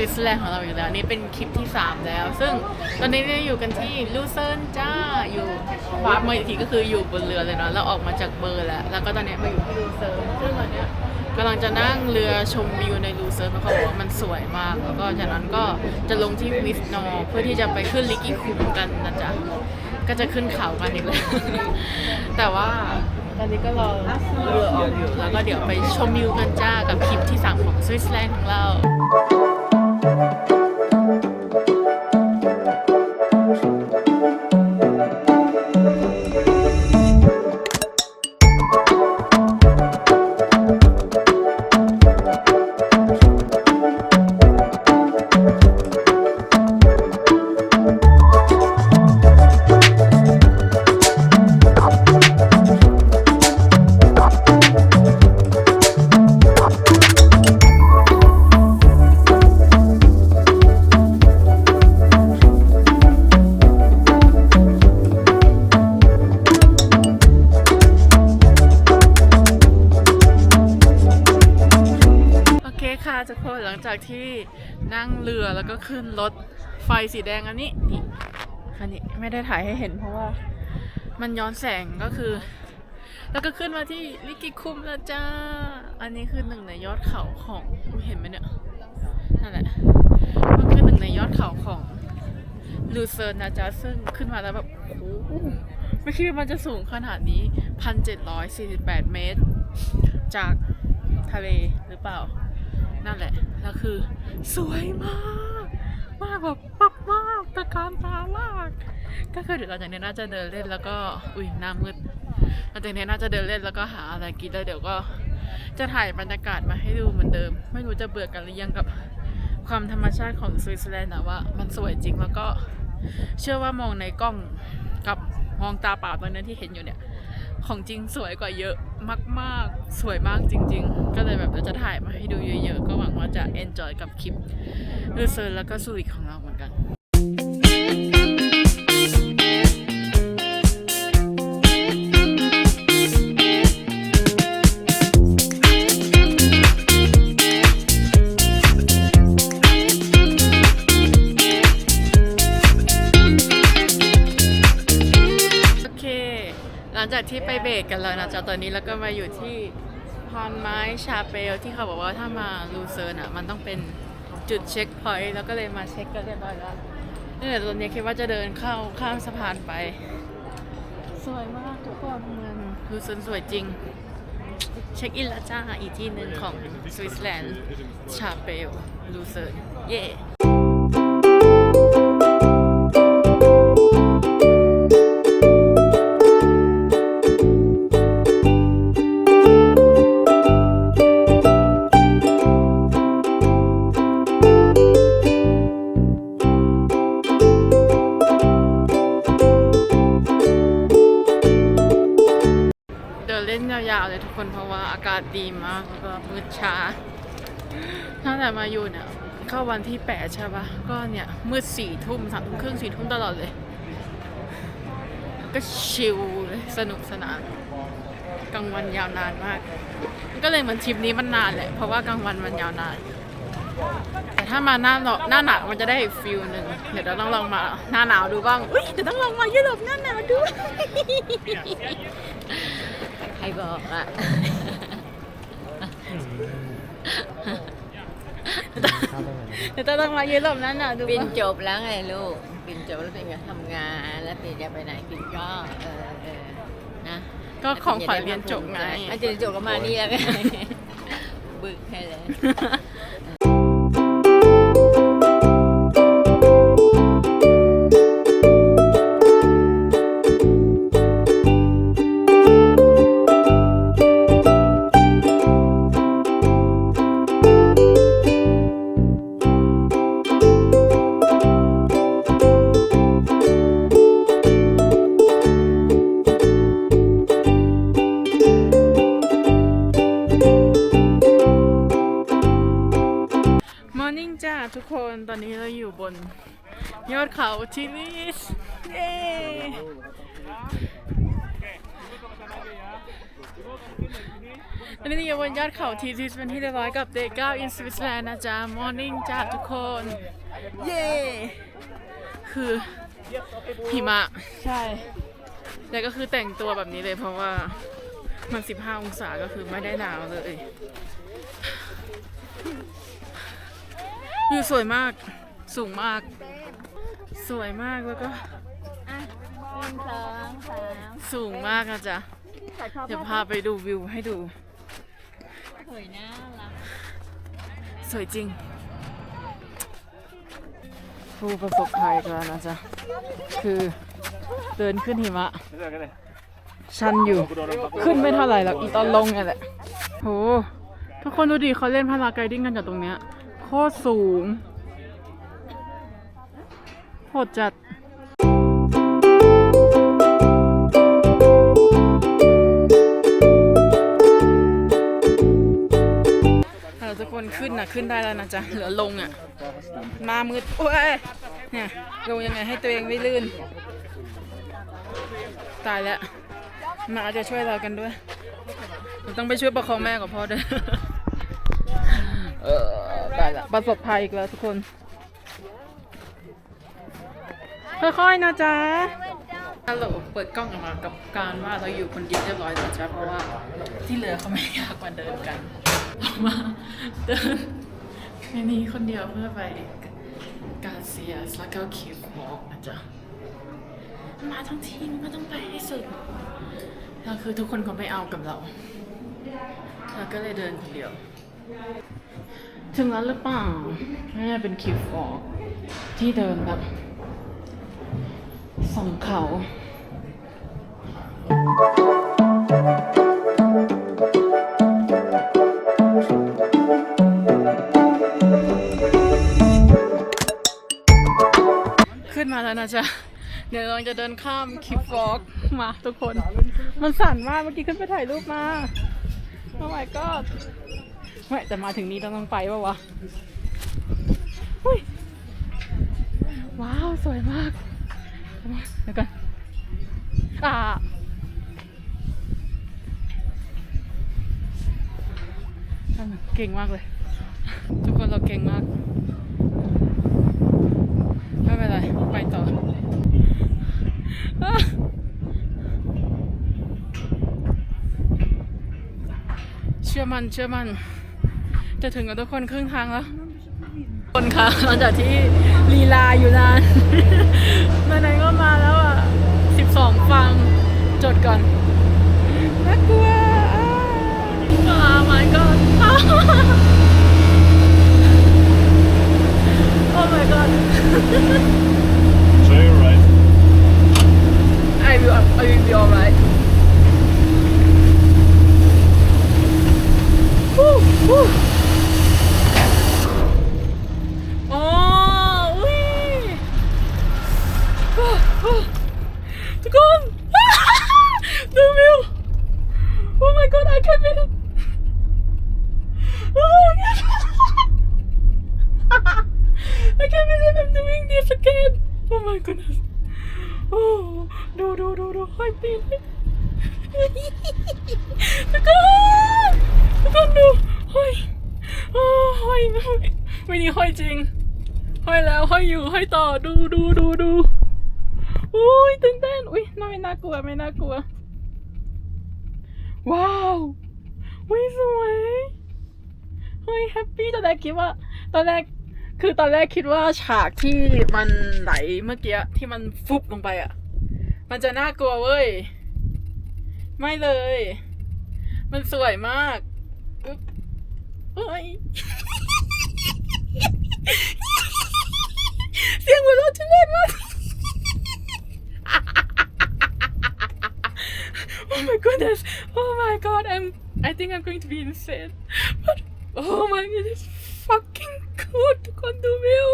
วิตเซอร์แลนด์ของเราอยู่แล้วนี่เป็นคลิปที่ 3 แล้ว ซึ่งตอนนี้เนี่ยอยู่กันที่ลูเซิร์นจ้าอยู่วาร์ปมาอีกทีก็คืออยู่บนเรือเลยเนาะเราออกมาจากเบอร์แล้ว แล้วก็ตอนนี้มาอยู่ที่ลูเซิร์นซึ่งตอนเนี้ยกำลังจะนั่งเรือชมวิวในลูเซิร์นเพราะเขาบอกว่ามันสวยมาก แล้วก็จากนั้นก็จะลงที่วิสนอเพื่อที่จะไปขึ้นลิกกี้คุมกันนะจ๊ะก็จะขึ้นเขากันอีกแล้วแต่ว่าตอนนี้ก็รอเรือออกอยู่แล้วก็เดี๋ยวไปชมวิวกันจ้ากับคลิปที่สามของสวิตเซอร์แลนด์ของเรา โไฟสีแดงอันนี้นี่อันนี้ไม่ได้ถ่ายให้เห็นเพราะว่า มันย้อนแสงก็คือ แล้วก็ขึ้นมาที่ลิกิคุมแล้วจ้า อันนี้คือหนึ่งในยอดเขาของอุ๊ยเห็นไหมเนี่ยนั่นแหละมันคือหนึ่งในยอดเขาของลูเซิร์นนะจ๊ะซึ่งขึ้นมาแล้วแบบโอ้โหไม่คิดว่ามันจะสูงขนาดนี้พันเจ็ดร้อยสี่สิบแปดเมตร จากทะเลหรือเปล่า นั่นแหละแล้วคือ สวยมาก มากแบบปักมากตะการตามาก ก็คือเดี๋ยวหลังจากนี้น่าจะเดินเล่นแล้วก็อุ้ยหน้ามืดหลังจากนี้น่าจะเดินเล่นแล้วก็หาอะไรกินแล้วเดี๋ยวก็จะถ่ายบรรยากาศมาให้ดูเหมือนเดิม ไม่รู้จะเบื่อกันหรือยังกับความธรรมชาติของสวิตเซอร์แลนด์นะว่ามันสวยจริงแล้วก็เชื่อว่ามองในกล้องกับมองตาเปล่าตอนนั้นที่เห็นอยู่เนี่ย ของจริงสวยกว่าเยอะมาก ๆ สวยมากจริง ๆ ก็เลยแบบเดี๋ยวจะถ่ายมาให้ดูเยอะ ๆ ก็หวังว่าจะ enjoy กับคลิปลูเซิร์แล้วก็สุริของเราเหมือนกัน กกันแล้วนะจ๊ะตอนนี้แล้วก็มาอยู่ที่พานไม้ชาเปลที่เขาบอกว่าถ้ามาลูเซิร์นอะมันต้องเป็นจุดเช็คพอยต์แล้วก็เลยมาเช็คกันเรียบร้อยแล้วนี่ยตอนนี้คิดว่าจะเดินเข้าข้ามสะพานไป สวยมากทุกคนเมืองลูเซิร์นสวยจริง เช็คอินแล้วจ้าอีกที่หนึ่งของสวิตเซอร์แลนด์ชาเปลลูเซิร์นเย่ มาอยู่เนี่ยเข้าวันที่แปดใช่ปะก็เนี่ยมืดสี่ทุ่มสามทุ่มครึ่งสี่ทุ่มตลอดเลย ก็ชิลเลยสนุกสนานกลางวันยาวนานมาก ก็เลยเหมือนทริปนี้มันนานแหละ เพราะว่ากลางวันมันยาวนาน แต่ถ้ามาหน้าหนาวหน้าหนาวมันจะได้อีกฟิลหนึ่งเดี๋ยวเราต้องลองมาหน้าหนาวดูบ้างอุ้ยเดี๋ยวต้องลองมายุโรปหน้าหนาวดูใครบอกอะ เดี๋ยวต้องมายุโรปหน้าหนาวดูปินบ้างจบแล้วไงลูกปินจบแล้วเป็นไงทำงานแล้วปินจะไปไหนปินก็เออเออนะก็ของขวัญเรียนจบไงอาจารย์จบก็มานี่แล้วไงบึกให้เลย นยอดเขาทีซิสเป็นที่เรียบร้อยกับเดก้าอินสวิตเซอร์แลนด์นะจ๊ะมอร์นิ่งจ้าทุกคน เย้คือหิมะ ใช่แต่ก็คือแต่งตัวแบบนี้เลยเพราะว่ามัน15องศาก็คือไม่ได้หนาวเลยวิวสวยมากสูงมาก สวยมากแล้วก็อะหนึ่งสองสามสูงมากนะจ๊ะขอชอบเดี๋ยวพาไปดูวิวให้ดู สวยน่ารักสวยจริง ผู้ประสบภัยกันนะจ๊ะ คือเดินขึ้นหิมะ ชันอยู่ ขึ้นไม่เท่าไหร่หรอกอีตอนลงเนี่ยแหละโหทุกคนดูดิเขาเล่นพาราไกดิ้งกันจากตรงเนี้ย โคตรสูงโหดจัด นขึ้นนะขึ้นได้แล้วนะจ๊ะเหลือลงอะมามืดโอ้ยเนี่ยลงยังไงให้ตัวเองไม่ลื่น ตายแล้วมาอาจจะช่วยเรากันด้วยเราต้องไปช่วยประคองแม่กับพ่อด้วยเออตายละประสบภัยอีกแล้วทุกคน ค่อยๆนะจ๊ะฮัลโหลเปิดกล้องออกมากับการว่าเราอยู่คนเดียวเรียบร้อยแล้วจ้ะเพราะว่าที่เหลือเขาไม่อยากมาเดินกัน เรามาเดินในนี้คนเดียวเพื่อไปกาเซียสแล้วก็คิววอล์กนะจ๊ะมาทั้งทีมก็ต้องไปให้สุดแล้วคือทุกคนเขาไม่เอากับเราเราก็เลยเดินคนเดียว ถึงแล้วหรือเปล่าน่าเป็นคิวฟอร์ที่เดินแบบสองเขาขึ้ นมาจะเดี๋ยวเราจะเดินข้ามคิฟฟอกมาทุกคน มันสั่นมากเมื่อกี้ขึ้นไปถ่ายรูปมาโอ้ my god ไม่แต่มาถึงนี้ต้องต้องไปปะวะอุ๊ยว้าว สวยมากเดี๋ยวก่อนอ่าเก่งมากเลย ทุกคนเราเก่งมาก ไม่เป็นไร ไปต่ออะเชื่อ มันเชื่อมัน จะถึงกับทุกคนครึ่งทางแล้วคนคะหลังจากที่ลีลาอยู่นานไหนก็มาแล้วอะ 12 ฟัง จดก่อนน่ากลัวอ่า oh my god oh my god So you're right. I will, I will be alright. Woo, woo. Oh, wee. Oh, oh. ทุกคน ดูวิว Oh my god I can't believe it Oh my god I can't believe I'm doing this again Oh my goodness โอ้ดูดูดูดูห้อยปีนทุกคนทุกคนดูห้อยโอ้ห้อยไม่นี่ห้อยจริง ห้อยแล้วห้อยอยู่ห้อยต่อดูดูดูดูอุ้ยตื่นเต้นอุ้ย น่าไม่น่ากลัวไม่น่ากลัว ว้าวอุ้ยสวยเฮ้ยแฮปปี้ตอนแรกคิดว่า ตอนแรกคือตอนแรกคิดว่าฉากที่มันไหลเมื่อกี้ที่มันฟุบลงไปอะ มันจะน่ากลัวเว้ย ไม่เลย มันสวยมากอึ๊บเฮ้ยเสียงหัวเราะทุเรศมาก Oh my goodness. Oh my god. I'm I think I'm going to be insane. But oh my goodness. Fucking good ทุกคนดูวิว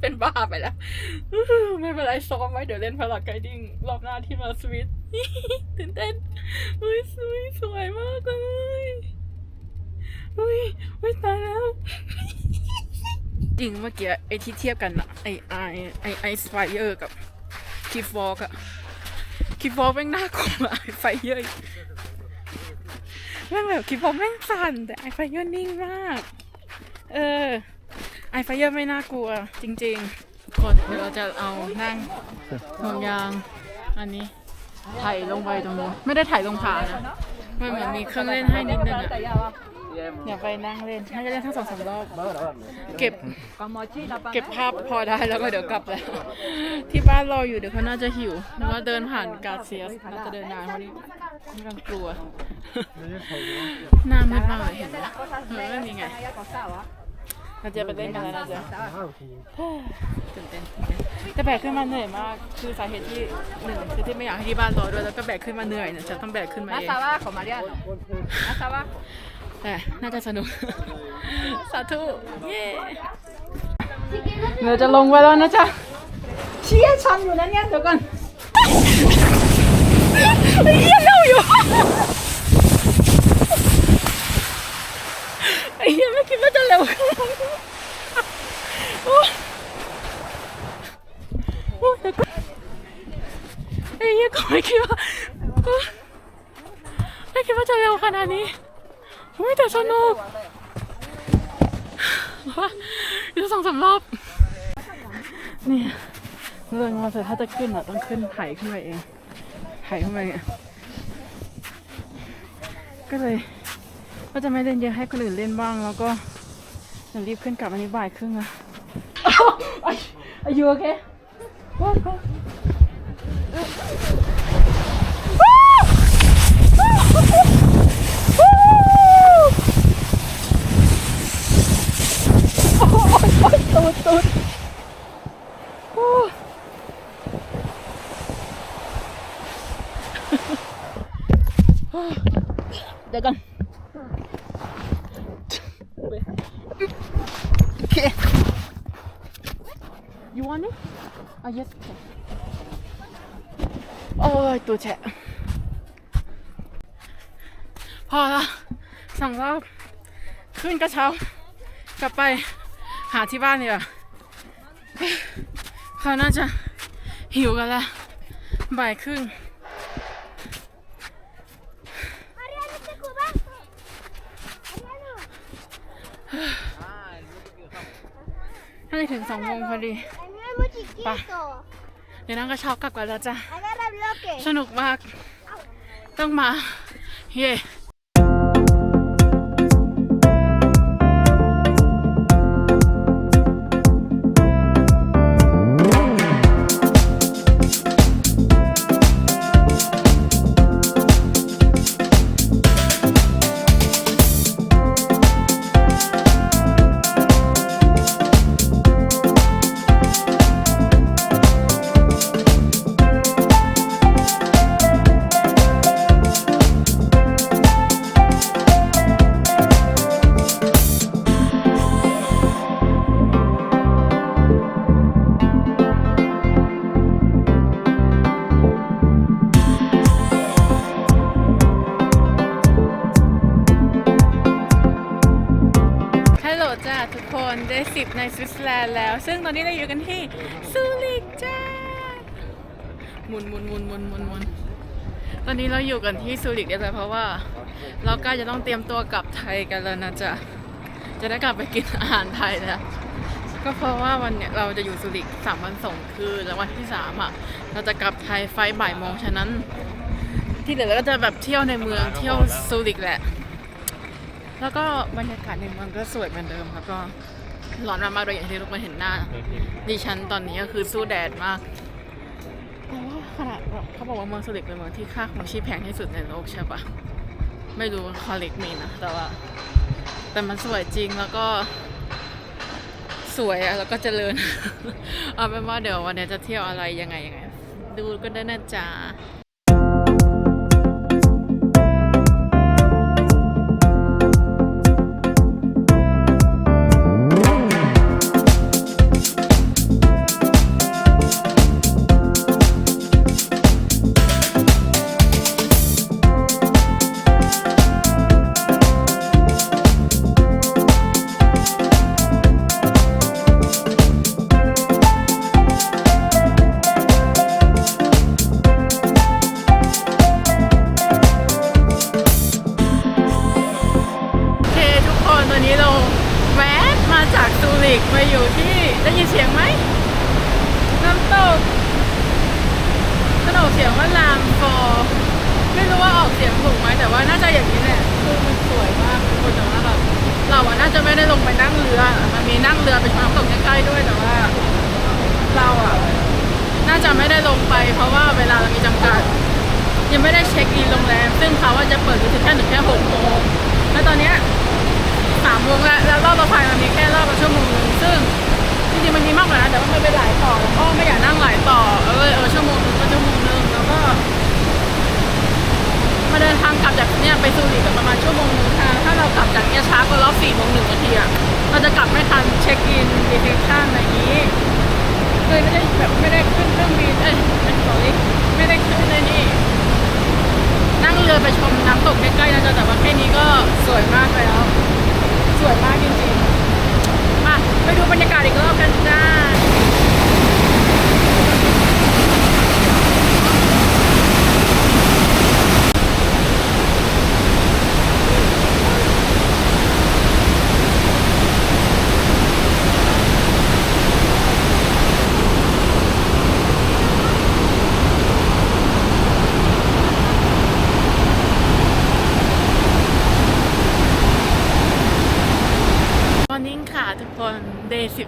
เป็นบ้าไปแล้ว ไม่เป็นไรซ้อมไว้เดี๋ยวเล่นพาราไกดิ้งรอบหน้าที่มาสวิตตื่นเต้นอุ้ยสวยสวยมากเลยอุ้ยอุ้ยตายแล้วจริงเมื่อกี้ไอที่เทียบกันอะไอไอไอไอสไฟเออร์กับคิฟอล์กอะ คิฟวอลแม่งน่ากลัวไอไฟเยอร์อีกแม่งแบบคิดว่าแม่งสั่นแต่ไอไฟเยอร์นิ่งมาก เออ ไอไฟเยอร์ไม่น่ากลัว จริงๆกคนเดี๋ยวเราจะเอานั่งห่วงยาง อันนี้ไถ่ายลงไปตรงนู้นไม่ได้ไถ่ายลงผานะมันเหมือนมีเครื่องเล่นให้นิดนึงอะ อย่าไปนั่งเล่นน่าจะเล่นทั้งสองสามรอบเก็บเก็บภาพพอได้แล้วก็เดี๋ยวกลับแล้ว ที่บ้านรออยู่เดี๋ยวเขาน่าจะหิวนึกว่าเดินผ่านกาเซียสน่าจะเดินนานเพราะนี่กำลังกลัวหน้ามืดมากเลยเห็นไหมเออนี่ไงเราจะไปเล่นกันแล้วนะจ๊ะตื่นเต้นแต่แบกขึ้นมาเหนื่อยมาก คือสาเหตุที่หนึ่งคือที่ไม่อยากให้ที่บ้านรอด้วยแล้วก็แบกขึ้นมาเหนื่อยเนี่ยจะต้องแบกขึ้นมาเองของมาเรียนอาซาวะ แต่น่าจะสนุก สาธุเย้เราจะลงไปแล้วนะจ๊ะเชี่ยชันอยู่นะเนี่ยเดี๋ยวก่อนเหี้ยเน่าอยู่ไอ้เหี้ยไม่คิดว่าจะเร็วขนาดนี้โอ้ยโอ้ยเดี๋ยวก่อนไอ้เหี้ยก็ไม่คิดว่าไม่คิดว่าจะเร็วขนาดนี้ อุ้ยแต่สนุกว่าอยู่สองสามรอบ นี่เรื่องมาเสร็จถ้าจะขึ้นอะต้องขึ้นไถขึ้นไปเองไถขึ้นไปอะก็เลย ก็จะไม่เล่นเยอะให้คนอื่นเล่นบ้างแล้วก็เดี๋ยวรีบขึ้นกลับอันนี้บ่ายครึ่งอะอายุโอเค ตูดตูดโอ้ เดี๋ยวกันโอเค you want it อะ yes okay โอ้ยตัวแฉะพอละสั่งรอบ ขึ้นกระเช้ากลับไปหาที่บ้านดีกว่าเขาน่าจะหิวกันแล้วบ่ายครึ่งน่าจะถึง สองโมงพอดี Es muy chiquito. เดี๋ยวนั่งกระเช้ากลับกันแล้วจ้ะ Agarra bloques. สนุกมาก ต้องมา เย่ สิบในสวิตเซอร์แลนด์แล้ว ซึ่งตอนนี้เราอยู่กันที่ซูริกจ้าหมุนหมุนหมุนหมุนหมุนหมุนตอนนี้เราอยู่กันที่ซูริกเรียบร้อยเพราะว่า เราใกล้จะต้องเตรียมตัวกลับไทยกันแล้วนะจ๊ะจะได้กลับไปกินอาหารไทยแล้วก็เพราะว่าวันเนี้ยเราจะอยู่ซูริกสามวันสองคืนแล้ววันที่สามอะ เราจะกลับไทยไฟล์บ่ายโมงฉะนั้น ที่เหลือเราก็จะแบบเที่ยวในเมืองเที่ยวซูริกแหละ แล้วก็บรรยากาศในเมืองก็สวยเหมือนเดิมแล้วก็ ร้อนมากๆโดยอย่างที่ทุกคนเห็นหน้า ดิฉันตอนนี้ก็คือสู้แดดมากแต่ว่าขนาดแบบเขาบอกว่าเมืองซูริกเป็นเมืองที่ค่าของชีพแพงที่สุดในโลกใช่ปะไม่รู้คอเล็กมีนะแต่ว่า แต่มันสวยจริงแล้วก็สวยอะแล้วก็เจริญ เอาเป็นว่าเดี๋ยววันนี้จะเที่ยวอะไรยังไงยังไง ดูก็ได้นะจ๊ะ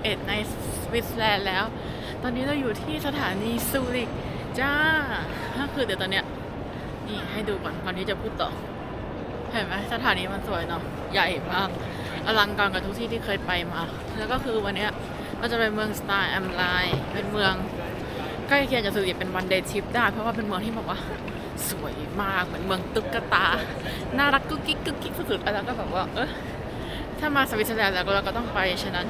11 ในสวิตเซอร์แลนด์แล้ว ตอนนี้เราอยู่ที่สถานีซูริกจ้าก็คือเดี๋ยวตอนเนี้ยนี่ให้ดูก่อนก่อนที่จะพูดต่อ เห็นไหมสถานีมันสวยเนาะใหญ่มากอลังการกับทุกที่ที่เคยไปมา แล้วก็คือวันเนี้ยเราจะไปเมืองสไตล์แอมไลน์เป็นเมืองใกล้เคียงกับซูริกเป็นวันเดย์ทริปได้ เพราะว่าเป็นเมืองที่แบบว่าสวยมากเหมือนเมืองตุ๊กตา น่ารักกุ๊กกิ๊กกุ๊กกิ๊กสุดๆแล้วก็แบบว่าเออถ้ามาสวิตเซอร์แลนด์แล้วเราก็ต้องไปฉะนั้น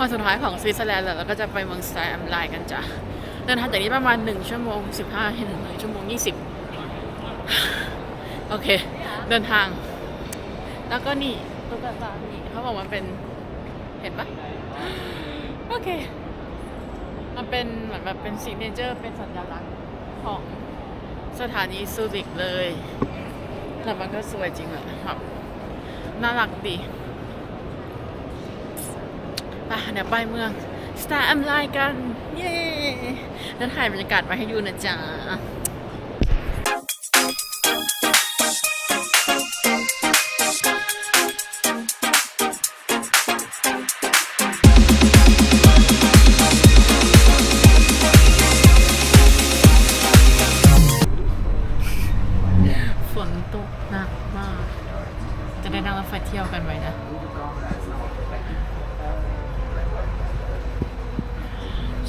วันสุดท้ายของสวิตเซอร์แลนด์แล้วเราก็จะไปเมืองสไตล์แอมไลน์กันจ้ะเดินทางจากนี้ประมาณ 1 ชั่วโมง 15ถึง1ชั่วโมง 20 โอเค เดินทาง แล้วก็นี่ตุ๊กตานี่เขาบอกว่าเป็นเห็นปะโอเค มันเป็นเหมือนแบบเป็นซิกเนเจอร์ เป็นสัญลักษณ์ของสถานีซูริกเลย แล้วมันก็สวยจริงอะครับ น่ารักดี ไปเดี๋ยวไปเมืองสตาร์แอมไลน์กัน เย้แล้วถ่ายบรรยากาศมาให้ดูนะจ๊ะฝนตกหนักมาก จะได้นั่งรถไฟเที่ยวกันไหมนะ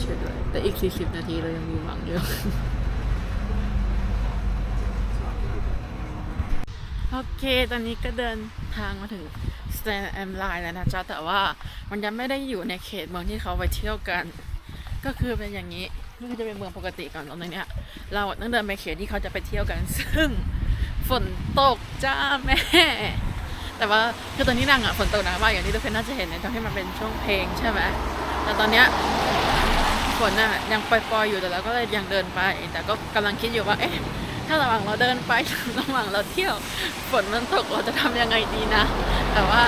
ช่วยด้วย แต่อีก 40 นาทีเรายังมีหวังอยู่โอเค ตอนนี้ก็เดินทางมาถึงสแตนแอมไลน์แล้วนะจ๊ะ แต่ว่ามันยังไม่ได้อยู่ในเขตเมืองที่เขาไปเที่ยวกัน ก็คือเป็นอย่างนี้นี่คือจะเป็นเมืองปกติก่อนตรงนี้เนี่ยเราต้องเดินไปเขตที่เขาจะไปเที่ยวกัน ซึ่งฝนตกจ้าแม่ แต่ว่าคือตอนนี้นางอะฝนตกหนักมากอย่างที่ทุกคนน่าจะเห็นในตอนที่มันเป็นช่วงเพลงใช่ไหมแต่ตอนเนี้ย ฝนน่ะยังปล่อยๆอยู่แต่เราก็เลยยังเดินไป แต่ก็กำลังคิดอยู่ว่า เอ๊ะ ถ้าระหว่างเราเดินไประหว่างเราเที่ยว ฝนมันตกเราจะทำยังไงดีนะ แต่ว่า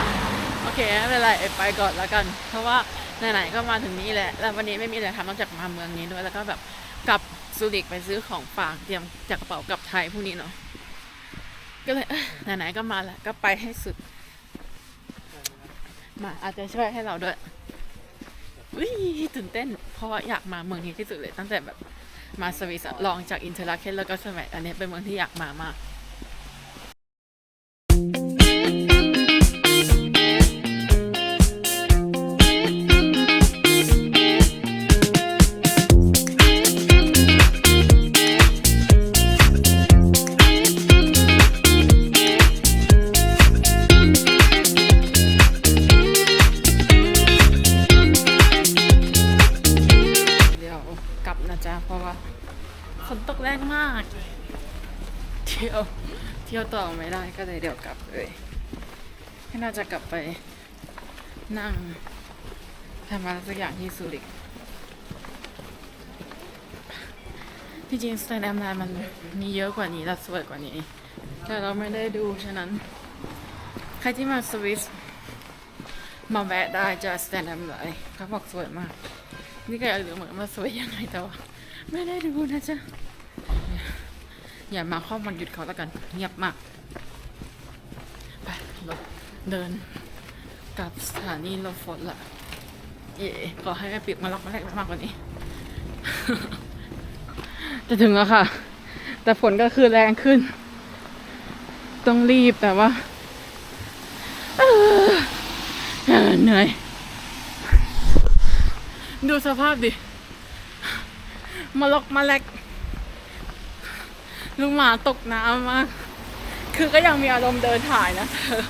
โอเคไม่เป็นไรไปก่อนแล้วกัน เพราะว่าไหนๆก็มาถึงนี้แหละ แล้ววันนี้ไม่มีอะไรทำนอกจากมาเมืองนี้ด้วยแล้วก็แบบกลับซูริกไปซื้อของฝากเตรียมจากกระเป๋ากลับไทยพรุ่งนี้เนาะก็เลยเอ้ยไหนๆก็มาแล้วก็ไปให้สุดมาอาจจะช่วยให้เราด้วย อุ้ยตื่นเต้น เพราะอยากมาเมืองนี้ที่สุดเลย ตั้งแต่แบบมาสวิสลองจากอินเทอร์ลาเคนแล้วก็สมัยอันนี้เป็นเมืองที่อยากมามาก ยวต่อไม่ได้ก็เลยเดี๋ยวกลับเลยให้น่าจะกลับไปนั่งทำอะไรสักอย่างที่ซูริกที่จริงสแตนแอมไลน์มันมีเยอะกว่านี้และสวยกว่านี้ แต่เราไม่ได้ดูฉะนั้น ใครที่มาสวิสมาแวะได้จะสแตนด์อัพไลน์เขาบอกสวยมาก นี่ก็อยากรู้เหมือนกันว่าสวยยังไงแต่ว่าไม่ได้ดูนะจ๊ะ อย่ามาข้อมันหยุดเขาแล้วกัน เงียบมาก ไปรถเดินกลับสถานีรถฝนละเย่ขอให้แม่ปีกมาล็อกมาแรกมากกว่านี้ จะถึงแล้วค่ะ แต่ฝนก็คือแรงขึ้น ต้องรีบแต่ว่าเหนื่อย ดูสภาพดิ มาล็อกมาแลก ลูกหมาตกน้ำมาก คือก็ยังมีอารมณ์เดินถ่ายนะเธอ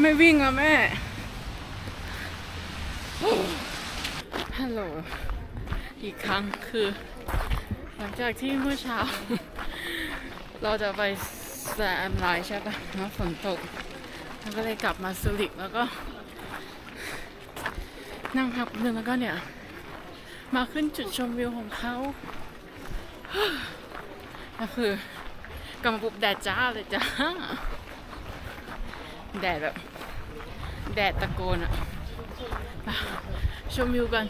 ไม่วิ่งอะแม่ ฮัลโหล อีกครั้งคือ หลังจากที่เมื่อเช้า เราจะไปแซมไลน์ใช่ปะแล้วฝนตกแล้วก็เลยกลับมาซูริกแล้วก็ นั่งพักนึงแล้วก็เนี่ย มาขึ้นจุดชมวิวของเขาก็คือ กลับมาปุ๊บแดดจ้าเลยจ้า แดดแบบ แดดตะโกนอะชมวิวกัน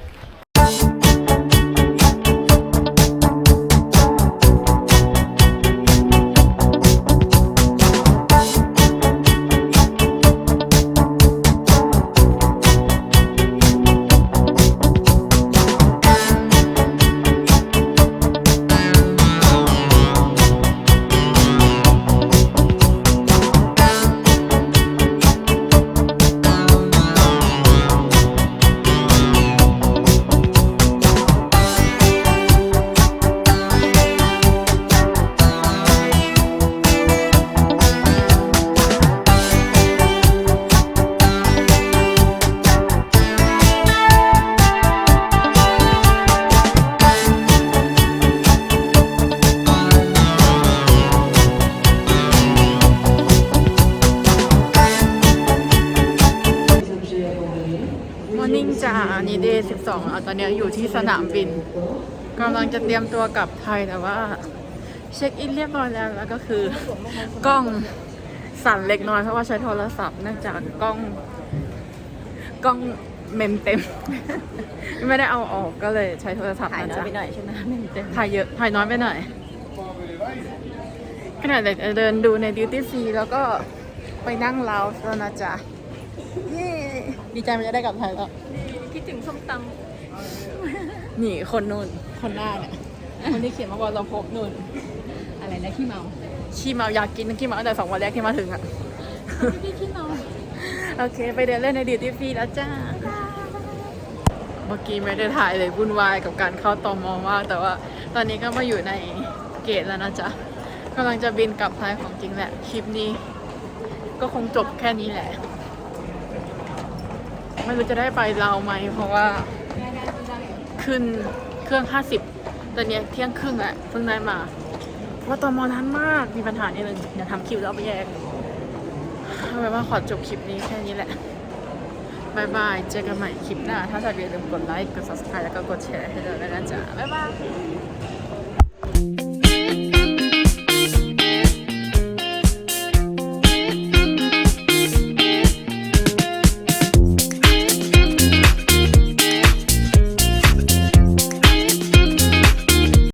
นี้อยู่ที่สนามบินกำลังจะเตรียมตัวกลับไทยแต่ว่า เช็คอินเรียบร้อยแล้วแล้วก็คือกล้องสั่นเล็กน้อยเพราะว่าใช้โทรศัพท์เนื่องจากกล้อง กล้องเมมเต็ม ไม่ได้เอาออกก็เลยใช้โทรศัพท์ถ่ายนะน้อยจ๊ะไปหน่อยใช่ไหมไม่เต็มถ่ายเยอะถ่ายน้อยไปหน่อยขนาดเดินดูในดิวตี้ฟรีแล้วก็ไปนั่งลาวส์แล้วนะจ๊ะเย้ดีใจมันจะได้กลับไทยแล้ว คิดถึงส้มต นี่คนนู่น คนหน้าเนี่ยคนที่เขียนมาว่าเราพบนู่นำอะไรนะขี้เมาขี้เมาอยากกินขี้เมาตั้งแต่สองวันแรกที่มาถึงอะพี่ขี้เมาโอเค ไปเดินเล่นในดิวตี้ฟรีแล้วจ้าเมื่อกี้ไม่ได้ถ่ายเลยวุ่นวายกับการเข้าตอมอมาก แต่ว่าตอนนี้ก็มาอยู่ในเกตแล้วนะจ๊ะกำลังจะบินกลับไทยของจริงแหละ คลิปนี้ ก็คงจบแค่นี้แหละ ไม่รู้จะได้ไปเราวไหมเพราะว่า ขึ้นเครื่อง 50 ตอนเนี้ยเที่ยงครึ่งอะเพิ่งได้มา เพราะว่าตอมอนานมากมีปัญหานิดนึงเดี๋ยวทำคลิปแล้วเอาไปแยกเอาไว้ว่าขอจบคลิปนี้แค่นี้แหละบายบาย เจอกันใหม่คลิปหน้า ถ้าชอบอย่าลืมกดไลค์ กด subscribe แล้วก็กดแชร์ให้ด้วยนะจ๊ะบ๊ายบาย